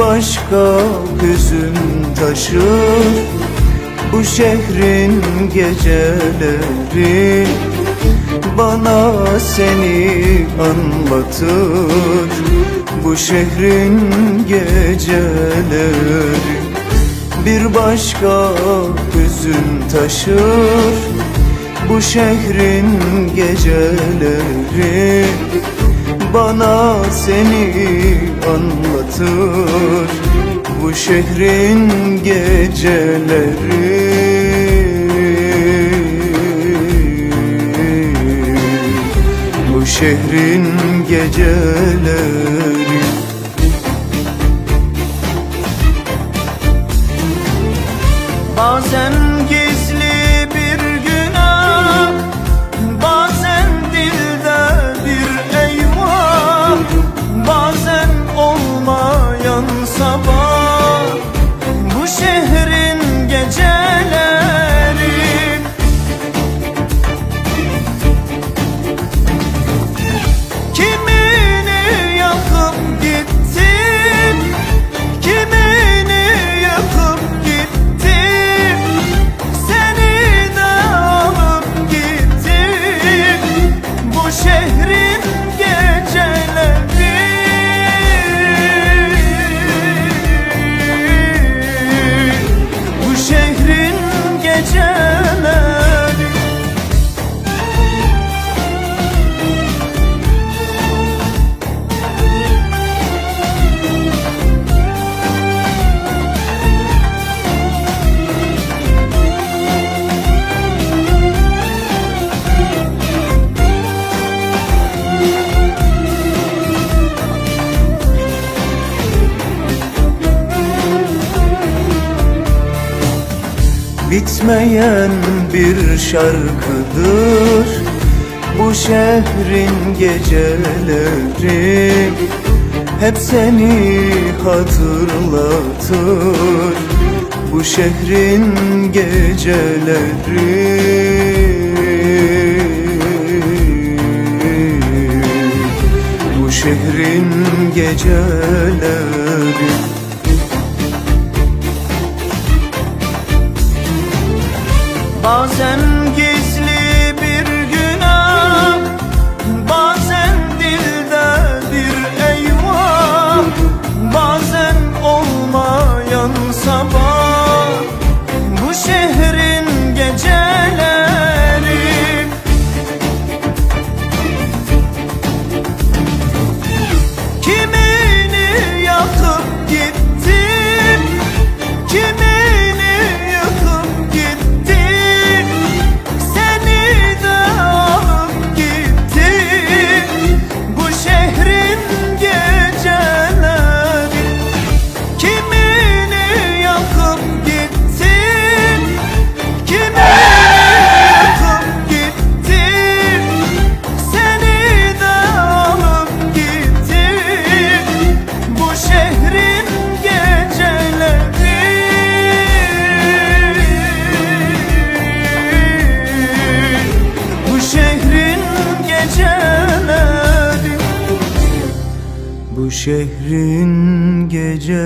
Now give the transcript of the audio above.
başka hüzün taşır Bu şehrin geceleri Bana seni anlatır. Bu şehrin geceleri Bir başka hüzün taşır. Bu şehrin geceleri bana seni anlatır. Bu şehrin geceleri. Bu şehrin geceleri. Bazen gizli Bitmeyen bir şarkıdır. Bu şehrin geceleri Hep seni hatırlatır. Bu şehrin geceleri Bu şehrin geceleri Bazen gizli bir günah Bazen dilde bir eyvah Bazen olmayan sabah. Bu şehrin şehrin geceleri